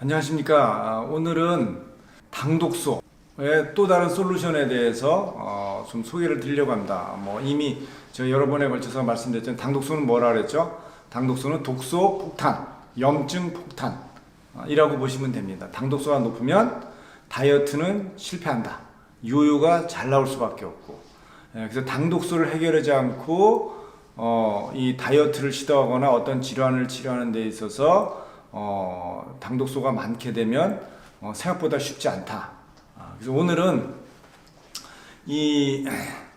안녕하십니까. 아, 오늘은 당독소의 또 다른 솔루션에 대해서 어, 좀 소개를 드리려고 합니다. 뭐 이미 제가 여러 번에 걸쳐서 말씀드렸지만 당독소는 뭐라 그랬죠? 당독소는 독소 폭탄, 염증 폭탄이라고 보시면 됩니다. 당독소가 높으면 다이어트는 실패한다. 요요가 잘 나올 수밖에 없고. 예, 그래서 당독소를 해결하지 않고 어, 이 다이어트를 시도하거나 어떤 질환을 치료하는 데 있어서 어, 당독소가 많게 되면 어, 생각보다 쉽지 않다. 아, 그래서 오늘은 이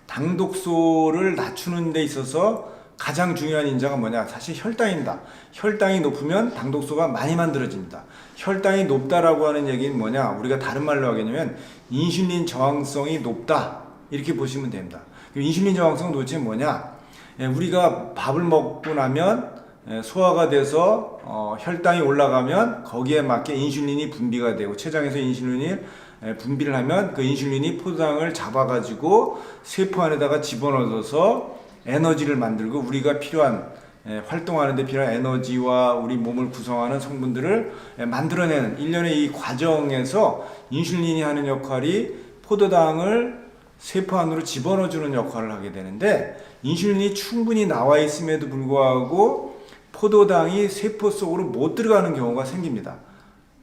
당독소를 낮추는 데 있어서 가장 중요한 인자가 뭐냐? 사실 혈당입니다. 혈당이 높으면 당독소가 많이 만들어집니다. 혈당이 높다라고 하는 얘기는 뭐냐? 우리가 다른 말로 하겠냐면 인슐린 저항성이 높다. 이렇게 보시면 됩니다. 그 인슐린 저항성 도대체 뭐냐? 예, 우리가 밥을 먹고 나면 예, 소화가 돼서 어, 혈당이 올라가면 거기에 맞게 인슐린이 분비가 되고 췌장에서 인슐린이 예, 분비를 하면 그 인슐린이 포도당을 잡아가지고 세포 안에다가 집어넣어서 에너지를 만들고 우리가 필요한 예, 활동하는 데 필요한 에너지와 우리 몸을 구성하는 성분들을 예, 만들어내는 일련의 이 과정에서 인슐린이 하는 역할이 포도당을 세포 안으로 집어넣어주는 역할을 하게 되는데 인슐린이 충분히 나와 있음에도 불구하고 포도당이 세포 속으로 못 들어가는 경우가 생깁니다.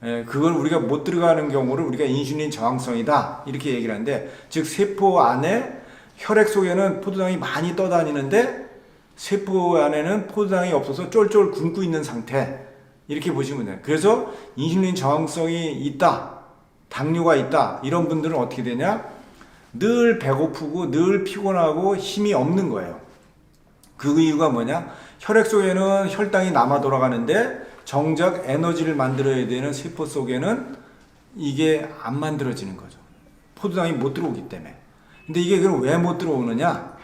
예, 그걸 우리가 못 들어가는 경우를 우리가 인슐린 저항성이다 이렇게 얘기를 하는데 즉 세포 안에 혈액 속에는 포도당이 많이 떠다니는데 세포 안에는 포도당이 없어서 쫄쫄 굶고 있는 상태 이렇게 보시면 돼요. 그래서 인슐린 저항성이 있다, 당뇨가 있다 이런 분들은 어떻게 되냐? 늘 배고프고 늘 피곤하고 힘이 없는 거예요. 그 이유가 뭐냐? 혈액 속에는 혈당이 남아 돌아가는데 정작 에너지를 만들어야 되는 세포 속에는 이게 안 만들어지는 거죠. 포도당이 못 들어오기 때문에. 근데 이게 그럼 왜 못 들어오느냐?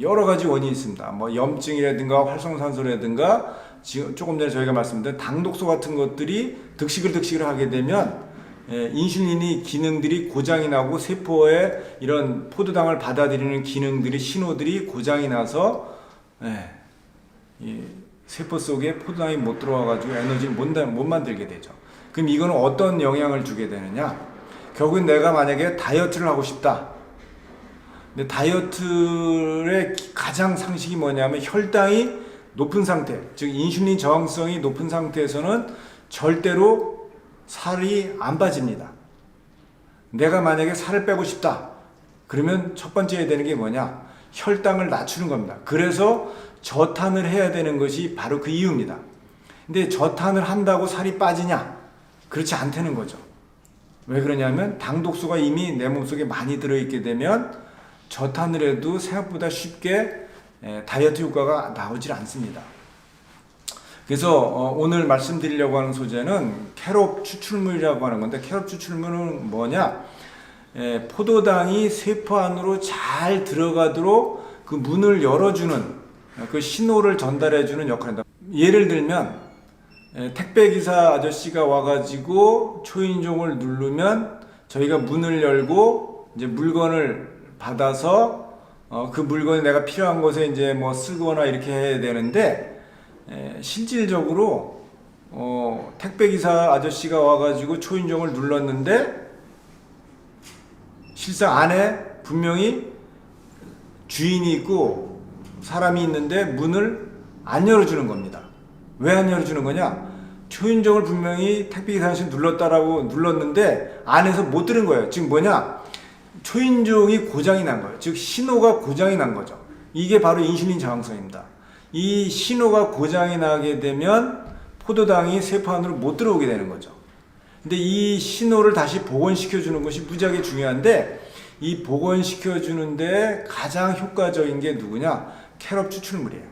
여러 가지 원인이 있습니다. 뭐 염증이라든가 활성산소라든가 지금 조금 전에 저희가 말씀드린 당독소 같은 것들이 득식을 득식을 하게 되면 예, 인슐린이 기능들이 고장이 나고 세포에 이런 포도당을 받아들이는 기능들이 신호들이 고장이 나서 예, 이 세포 속에 포도당이 못 들어와가지고 에너지를 못, 만들게 되죠. 그럼 이거는 어떤 영향을 주게 되느냐? 결국엔 내가 만약에 다이어트를 하고 싶다. 근데 다이어트의 기- 가장 상식이 뭐냐면 혈당이 높은 상태, 즉 인슐린 저항성이 높은 상태에서는 절대로 살이 안 빠집니다. 내가 만약에 살을 빼고 싶다. 그러면 첫 번째 해야 되는 게 뭐냐? 혈당을 낮추는 겁니다. 그래서 저탄을 해야 되는 것이 바로 그 이유입니다. 근데 저탄을 한다고 살이 빠지냐? 그렇지 않다는 거죠. 왜 그러냐면 당 독소가 이미 내 몸속에 많이 들어있게 되면 저탄을 해도 생각보다 쉽게 에, 다이어트 효과가 나오질 않습니다. 그래서 어, 오늘 말씀드리려고 하는 소재는 캐롭 추출물이라고 하는 건데 캐롭 추출물은 뭐냐? 에, 포도당이 세포 안으로 잘 들어가도록 그 문을 열어주는 그 신호를 전달해주는 역할입니다. 예를 들면 에, 택배 기사 아저씨가 와가지고 초인종을 누르면 저희가 문을 열고 이제 물건을 받아서 어, 그 물건이 내가 필요한 곳에 이제 뭐 쓰거나 이렇게 해야 되는데 에, 실질적으로 어, 택배 기사 아저씨가 와가지고 초인종을 눌렀는데 실상 안에 분명히 주인이 있고 사람이 있는데 문을 안 열어주는 겁니다. 왜 안 열어주는 거냐? 초인종을 분명히 택배 기사 아저씨 눌렀다라고 눌렀는데 안에서 못 들은 거예요. 지금 뭐냐? 초인종이 고장이 난 거예요. 즉 신호가 고장이 난 거죠. 이게 바로 인슐린 저항성입니다. 이 신호가 고장이 나게 되면 포도당이 세포 안으로 못 들어오게 되는 거죠. 근데 이 신호를 다시 복원시켜 주는 것이 무지하게 중요한데 이 복원시켜 주는데 가장 효과적인 게 누구냐? 캐럽 추출물이에요.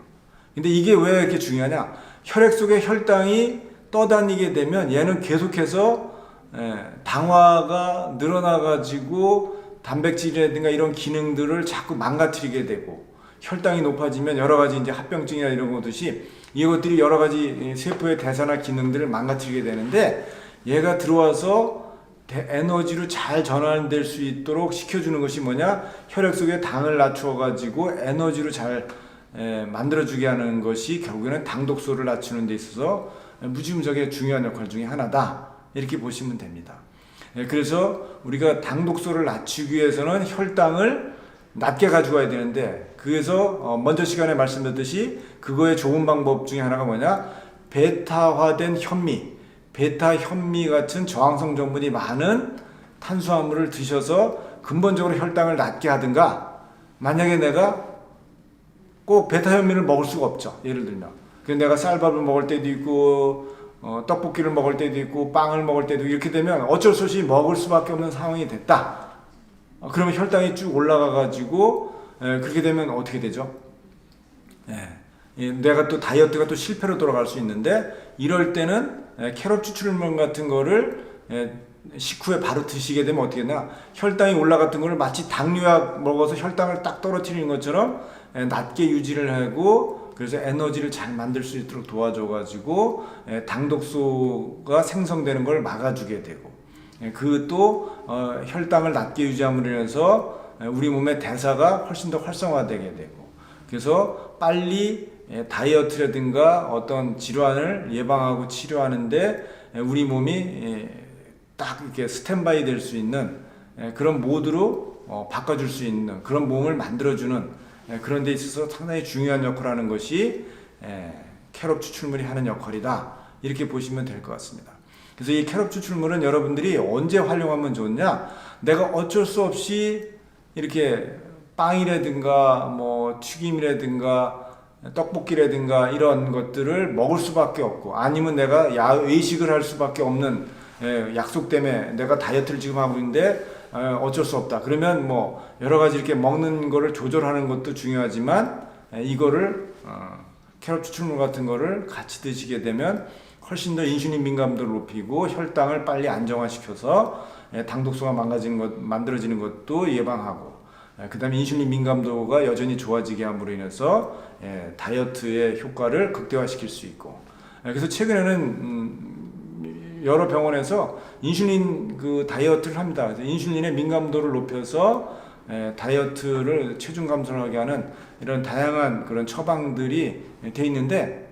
근데 이게 왜 이렇게 중요하냐? 혈액 속에 혈당이 떠다니게 되면 얘는 계속해서 예, 당화가 늘어나가지고 단백질이라든가 이런 기능들을 자꾸 망가뜨리게 되고 혈당이 높아지면 여러 가지 이제 합병증이나 이런 것듯이 이것들이 여러 가지 세포의 대사나 기능들을 망가뜨리게 되는데 얘가 들어와서 대- 에너지로 잘 전환될 수 있도록 시켜주는 것이 뭐냐? 혈액 속에 당을 낮추어 가지고 에너지로 잘 에, 만들어주게 하는 것이 결국에는 당독소를 낮추는 데 있어서 무지무지하게 중요한 역할 중에 하나다. 이렇게 보시면 됩니다. 예, 그래서 우리가 당독소를 낮추기 위해서는 혈당을 낮게 가져가야 되는데 그래서 어, 먼저 시간에 말씀드렸듯이 그거의 좋은 방법 중에 하나가 뭐냐? 베타화된 현미 베타 현미 같은 저항성 성분이 많은 탄수화물을 드셔서 근본적으로 혈당을 낮게 하든가 만약에 내가 꼭 베타 현미를 먹을 수가 없죠 예를 들면. 그래서 내가 쌀밥을 먹을 때도 있고 어, 떡볶이를 먹을 때도 있고 빵을 먹을 때도 이렇게 되면 어쩔 수 없이 먹을 수밖에 없는 상황이 됐다. 어, 그러면 혈당이 쭉 올라가 가지고 그렇게 되면 어떻게 되죠? 예, 예, 내가 또 다이어트가 또 실패로 돌아갈 수 있는데 이럴 때는 예, 캐럿 추출물 같은 거를 예, 식후에 바로 드시게 되면 어떻게 되나 혈당이 올라갔던 거를 마치 당뇨약 먹어서 혈당을 딱 떨어뜨리는 것처럼 예, 낮게 유지를 하고 그래서 에너지를 잘 만들 수 있도록 도와줘 가지고 예, 당독소가 생성되는 걸 막아주게 되고 예, 그또 어, 혈당을 낮게 유지함으로 인해서 예, 우리 몸의 대사가 훨씬 더 활성화되게 되고 그래서 빨리 예, 다이어트라든가 어떤 질환을 예방하고 치료하는데 예, 우리 몸이 예, 딱 이렇게 스탠바이 될 수 있는 예, 그런 모드로 어, 바꿔줄 수 있는 그런 몸을 만들어주는 예, 그런 데 있어서 상당히 중요한 역할을 하는 것이 예, 캐럿 추출물이 하는 역할이다 이렇게 보시면 될 것 같습니다. 그래서 이 캐럿 추출물은 여러분들이 언제 활용하면 좋냐? 내가 어쩔 수 없이 이렇게 빵이라든가 뭐 튀김이라든가 떡볶이라든가 이런 것들을 먹을 수밖에 없고 아니면 내가 야 외식을 할 수밖에 없는 예, 약속 때문에 내가 다이어트를 지금 하고 있는데 어, 어쩔 수 없다. 그러면 뭐 여러 가지 이렇게 먹는 거를 조절하는 것도 중요하지만 예, 이거를 어, 캐럿 추출물 같은 거를 같이 드시게 되면 훨씬 더 인슐린 민감도를 높이고 혈당을 빨리 안정화시켜서 예, 당독소가 망가지는 것, 만들어지는 것도 예방하고 예, 그다음에 인슐린 민감도가 여전히 좋아지게 함으로 인해서 예, 다이어트의 효과를 극대화시킬 수 있고 예, 그래서 최근에는 음, 여러 병원에서 인슐린 그 다이어트를 합니다. 인슐린의 민감도를 높여서 예, 다이어트를 체중 감소를 하게 하는 이런 다양한 그런 처방들이 돼 있는데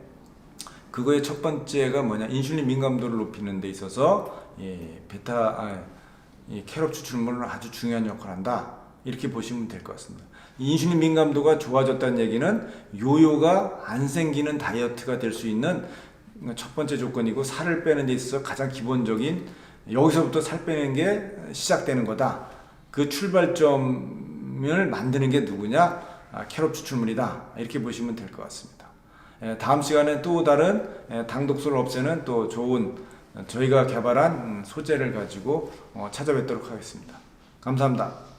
그거의 첫 번째가 뭐냐 인슐린 민감도를 높이는 데 있어서 이 베타 아, 이 캐럿 추출물은 아주 중요한 역할을 한다 이렇게 보시면 될 것 같습니다. 이 인슐린 민감도가 좋아졌다는 얘기는 요요가 안 생기는 다이어트가 될 수 있는 첫 번째 조건이고 살을 빼는 데 있어서 가장 기본적인 여기서부터 살 빼는 게 시작되는 거다. 그 출발점을 만드는 게 누구냐? 아, 캐럿 추출물이다. 이렇게 보시면 될 것 같습니다. 예, 다음 시간에 또 다른 예, 당독소를 없애는 또 좋은 어, 저희가 개발한 음, 소재를 가지고 어, 찾아뵙도록 하겠습니다. 감사합니다.